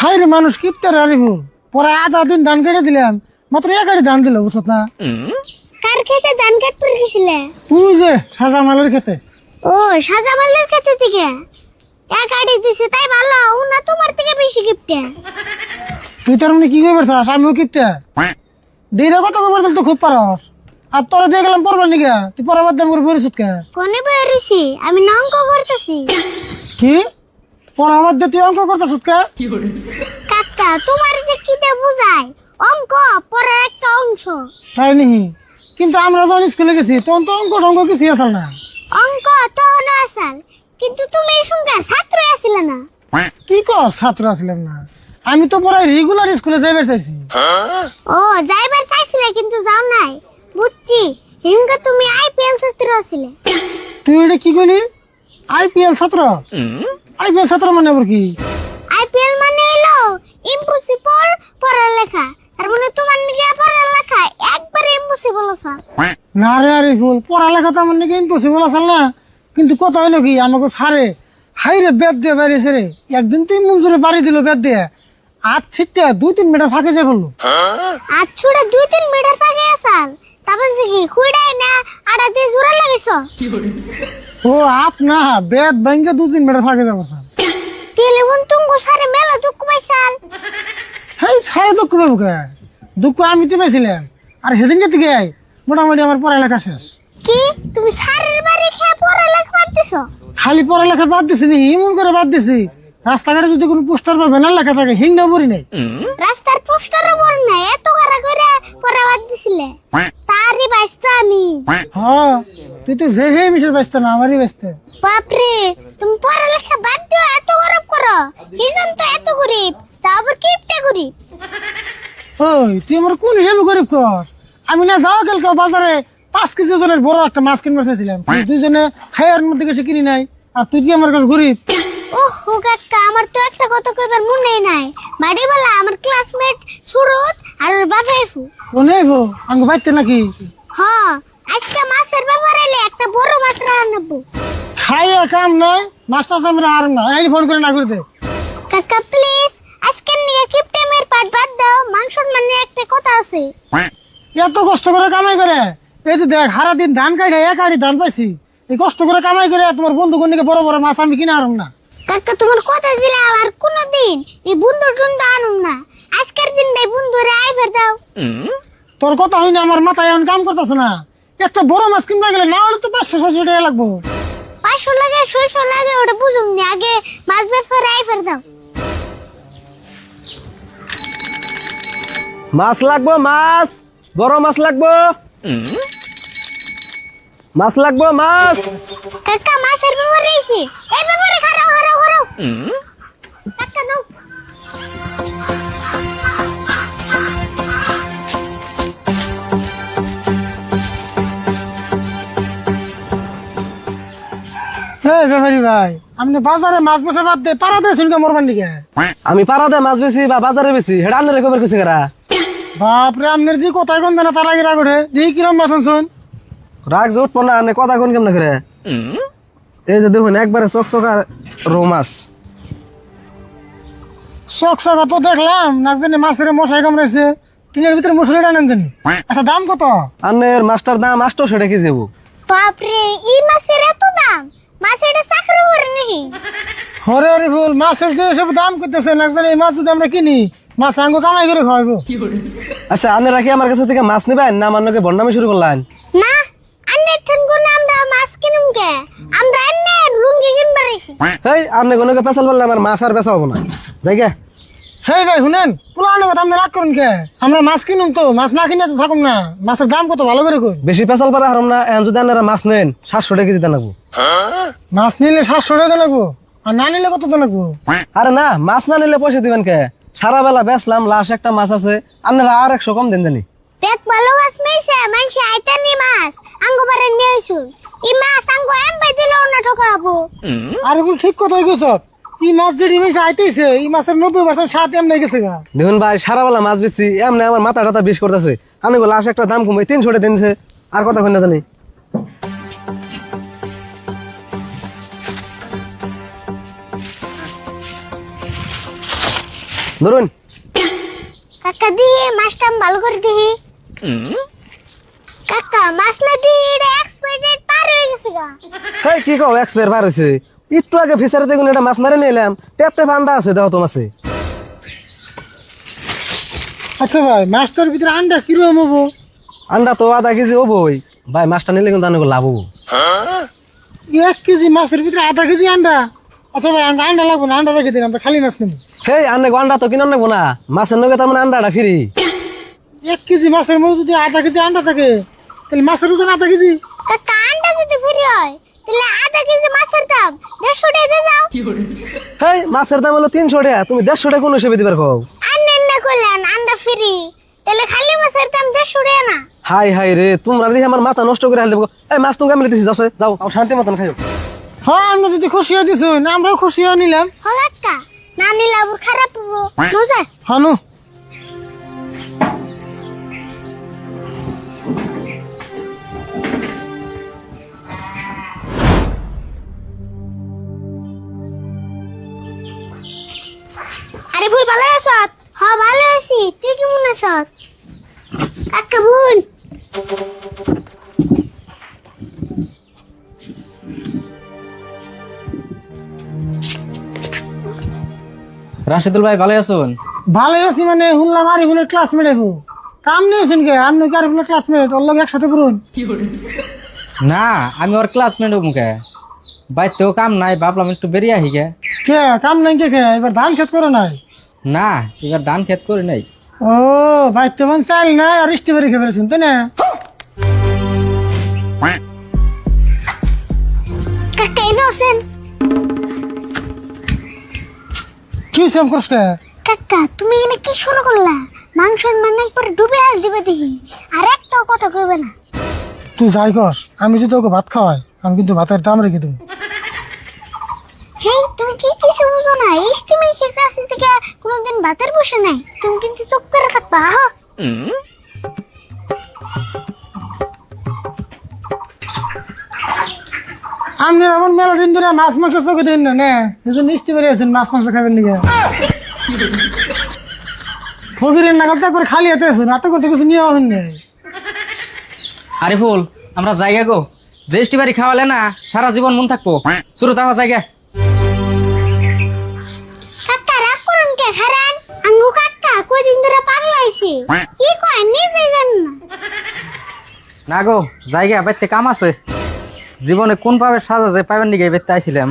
High রে মানুষ কিপ্টার আরে হুম পরে আধা দিন ধান কেটে দিলাম মাত্র এক গাড়ি ধান দিল বুঝছ না? কার খেতে ধান কাটতে গেছিলে? তুই যে সাজা মালের খেতে। ও সাজা মালের খেতে থেকে? এক গাড়ি দিছে তাই ভালো ও না তোমার থেকে বেশি কিপ্টে। তুই তার মানে কি করবে চাস কিপ্টে। দেরি কথা খবর তো খুব পারস। আর তোরা দিয়ে গেলাম পড়বার নিকে তুই পরে দাম করে বেরোছিস কে? কোনে আমি নঙ্ক করতেছি। কি? পড়াবার দিয়ে তুই অঙ্ক করতেছ কে? কাকা তোমার যে কি দে বুঝায়? অঙ্ক পড়ার একটা অংশ। তাই নিহি। কিন্তু আমরা যখন স্কুলে গেছি তখন তো অঙ্ক টঙ্ক কিছু আসল না। অঙ্ক তখন আসাল কিন্তু তুমি সঙ্গে ছাত্র আসলে না। কি কর ছাত্র আসলাম না। আমি তো পড়াই রেগুলার স্কুলে যাইবার চাইছি। ও যাইবার চাইছিলে কিন্তু যাও নাই। বুঝছি হিমকা তুমি আইপিএল ছাত্র আসলে। তুই এটা কি করলি আইপিএল ছাত্র আইপিএল ছাত্র মানে আবার কি? আইপিএল মানে এলো ইম্পসিবল পড়ালেখা। তার মানে তোমার নিকে পড়ালেখা একবারে ইম্পসিবল আছে। না রে আরে ফুল পড়ালেখা তো আমার নাকি ইম্পসিবল আসল না। কিন্তু কথা হইল কি আমাকে সারে হাই রে বেদ দিয়ে বাইরেছে রে। একদিন তুই মঞ্জুরে বাড়ি দিল বেদ দিয়ে। আর ছিটটা দুই তিন মিটার ফাঁকে যায় বলল আর ছোড়া দুই তিন মিটার পাকে আসাল। তারপর কি না আড়া দিয়ে জোড়া লাগিস ও আপ না বেদ ব্যাংকে দু তিন মিটার ফাঁকে যাব স্যার। টেলিফোন তুঙ্গু সারে মেলা দুঃখ পাইছাল। সারে দুঃখ পাবো কে? দুঃখ আমি তো পাইছিলাম। আর সেদিনকে থেকে মোটামুটি আমার পড়ালেখা শেষ। কি? তুমি সারের বাড়ি খেয়ে পড়ালেখা করতেছ খালি পড়ালেখা বাদ দিছি নি এমন করে বাদ দিছি। রাস্তাঘাটে যদি কোনো পোস্টার বা ব্যানার লেখা থাকে হিংনা পড়ি নাই। রাস্তার পোস্টারে বড় না এত কারা করে পড়া বাদ দিছিলে। বাইসতো আমি। হ্যাঁ তুই তো যে হে মিশের ব্যস্ত না আমারই ব্যস্ত। বাপরে তুমি পড়ালেখা বাদ দিও এত গরম করো। হিজন তো এত গরিব তা আবার কিপটা গরিব? ওই তুই আমার কোন হিসেবে গরিব কর? আমি না যাওয়া কালকে বাজারে পাঁচ কেজি ওজনের বড় একটা মাছ কিনবার চাইছিলাম। তুই দুজনে খাইয়ার মধ্যে গেছে কিনি নাই আর তুই কি আমার কাছে গরিব? ওহ হো কাকা আমার তো একটা কথা কইবার মনে নাই। বাড়ি বলা আমার ক্লাসমেট সুরত আর ওর বাবা এফু ও নেই ভো আঙ্গ বাইতে নাকি? হ আজকে মাছের ব্যাপার এলে একটা বড় মাছ রান্নাবো খাইয়া কাম নাই মাছটা আমরা আর না এই ফোন করে না করে দে। কাকা প্লিজ আজকের নিয়ে কিপটেমের পাট বাদ দাও মাংসর মানে একটা কথা আছে। এত কষ্ট করে কামাই করে? এই যে দেখ সারা দিন ধান কাটে এক আড়ি ধান পাইছি। এই কষ্ট করে কামাই করে তোমার বন্ধু কোনদিকে বড় বড় মাছ আমি কিনে আরম না। কাকা তোমার কথা দিলে আর কোনোদিন এই বন্ধুর জন্য আনুম না। আজকের দিনটাই বন্ধুরে আইবার দাও। তোর কথা হয়নি আমার মাথায় এখন কাম করতেছে না। একটা বড় মাছ কিনতে গেলে না হলে তো পাঁচশো ছশো টাকা লাগবো। পাঁচশো লাগে ছয়শো লাগে ওটা বুঝুম নি। আগে মাছ ব্যাপারে আইবার দাও। মাছ লাগবো মাছ। বড় মাছ লাগবো। মাছ লাগবো মাছ। কাকা মাছের ব্যাপারে এসে এই ব্যাপারে খারাও খারাও খারাও ব্যাপারি ভাই। আপনি বাজারে মাছ বাদ পাড়া দিয়ে শুনকে মরবার নিকে আমি পাড়াতে মাছ বেশি বা বাজারে বেশি হেডা আনলে রেকমের কিছু করা? বাপরে আপনার যে কথায় কোন তার আগে কিরম মাছ আনছুন? রাগ যে উঠবো না আনে কথা কোন কেমন করে? এই যে দেখুন একবারে চক চকা রৌ মাছ। তো দেখলাম না জানি মাছের মশাই কামড়াইছে। টিনের ভিতরে মশারি জানি আচ্ছা দাম কত? আনের মাছটার দাম আটশো সেটা কেজি যাব বাপরে এই মাছের এত দাম? মাছের চাকরি করে হরে হরে ফুল মাছের যে সব দাম করতেছে না এই মাছ যদি আমরা কিনি মাছ আঙ্গ কামাই করে খাওয়াবো আচ্ছা আনেরা কি আমার কাছে থেকে মাছ নেবেন না আমার নাকি বন্ডামি শুরু করলেন? না আন্নের ঠান কোন আমরা মাছ কিনুম কে আমরা এনে লুঙ্গি কিনবার আইছি এই কোনো পেশাল বললে আমার মাছ আর না। জায়গা হেই ভাই শুনেন পুলানো কথা আপনি রাগ করুন কে? আমরা মাছ কিনুম তো মাছ না কিনে তো থাকুন না। মাছের দাম কত ভালো করে কই? বেশি পেশাল পারা হারম না এখন যদি আপনারা মাছ নেন সাতশো টাকা কেজি দেন মাছ নিলে সাতশো টাকা লাগবো আর না নিলে কত লাগবো? আরে না মাছ না নিলে পয়সা দিবেন কে? সারা বেলা বেচলাম লাশ একটা মাছ আছে আপনারা আর একশো কম দেন জানি পেট ভালো মাছ মেয়েছে মানুষ আইতানি মাছ আঙ্গো বারে নিয়ে এই মাছ আঙ্গো এম পাই দিলেও না ঠকাবো। আর এগুলো ঠিক কথা গেছ এই মাছ যেটি মেশে আইতেছে এই মাছের নব্বই পার্সেন্ট স্বাদ এমনি গেছে গা। দেখুন ভাই সারা বেলা মাছ বেচছি এমনি আমার মাথা টাথা বিষ করতেছে। আমি লাশ একটা দাম কমে তিনশো টাকা দিনছে আর কথা কই না জানি। ধরুন কাকা দিহি মাছটা ভালো করে দিহি কাকা মাছ না দিহি এটা এক্সপায়ার পার হয়ে গেছে গা। হেই কি কও এক্সপায়ার বার হয়েছে একটু আগে ফিসারে দেখুন এটা মাছ মারে নিলাম। টেপ টেপ আন্ডা আছে দেখো তো মাছে। আচ্ছা ভাই মাছটার ভিতরে আন্ডা কীরকম হব? আন্ডা তো আধা কেজি হবোই। ভাই মাছটা নিলে কিন্তু অনেক লাভ হব। এক কেজি মাছের ভিতরে আধা কেজি আন্ডা? আচ্ছা ভাই আমাকে আন্ডা লাগবো না আন্ডা রেখে দিন আমরা খালি মাছ নেব। হেই আন্নে আন্ডা তো কিনে নেব না? মাছের নগে তার মানে আন্ডাটা ফ্রি। এক কেজি মাছের মধ্যে যদি আধা কেজি আন্ডা থাকে তাহলে মাছের ওজন আধা কেজি। কাকা আন্ডা যদি ফ্রি হয় তাহলে আধা কেজি মাছের দাম দেড়শো টাকা দিয়ে দাও। হেই মাছের দাম হলো তিনশো টাকা তুমি দেড়শো টাকা কোন হিসেবে দিবার কও আন্ডা না করলেন আন্ডা ফ্রি। তাহলে খালি মাছের দাম দেড়শো টাকা না। হাই হাই রে তোমরা দেখি আমার মাথা নষ্ট করে হাল দেবো। এই মাছ তুমি আমি দিছি যাও। যাও শান্তি মতন খাইও। হ্যাঁ আমরা যদি খুশি হয়ে দিছো না আমরাও খুশি হয়ে নিলাম। হ কাকা না নিলে আবার খারাপ হব। মজা হানু। আরে ভুল ভালো আছ? হ ভালো আছি। তুই কেমন আছ? কাকা বোন রাশেদুল ভাই ভালো আছেন? ভালো আছি মানে শুনলাম আর এগুলো ক্লাসমেট এখন কাম নিয়েছেন কে? আপনি কি আর এগুলো ক্লাসমেট ওর লগে একসাথে পড়ুন। না আমি ওর ক্লাসমেট মুখে বাইতেও কাম নাই ভাবলাম একটু বেরিয়ে আহি গে কে? কাম নাই কে কে? এবার ধান খেত করে নাই? না এবার ধান খেত করে নাই। ও ভাই তেমন চাল নাই আর স্টিভারি খেয়ে ফেলেছেন তাই না? কাকা এনে আছেন কি সেম করছ কে? কাকা তুমি এখানে কি শুরু করলা? মাংস মানে একবার ডুবে আস দিবে দেখি। আর একটাও কথা কইবে না। তুই যাই কর আমি যদি তোকে ভাত খাওয়াই আমি কিন্তু ভাতের দাম রেখে দেবো। হেই তুমি কি কিছু বুঝো না? এস্টিমেশন কাছে থেকে কোনোদিন ভাতের বসে নাই। তুমি কিন্তু চুপ করে থাকবা হ্যাঁ আমার মেলা দিন ধরে মাছ মাংস চোখে দিন না নে। এজন্য স্টিভারি আছেন মাছ মাংস খাবেন নাকি? ফকিরের নাগাল তো একবার খালি হাতে আছেন হাতে করতে কিছু নিয়ে হবেন না আরে ফুল আমরা জায়গা গো জেস্টি বাড়ি খাওয়ালে না সারা জীবন মন থাকব। শুরু তাহা জায়গা কাকা রাগ করুন কে? হারান আঙ্গু কাকা কয়দিন ধরে পাগলা হইছে? কি কয় নিজে জান না। না গো জায়গা বাইতে কাম আছে। জীবনে কোন ভাবে সাজা যে পাইবেন নিগে বেতে আইছিলাম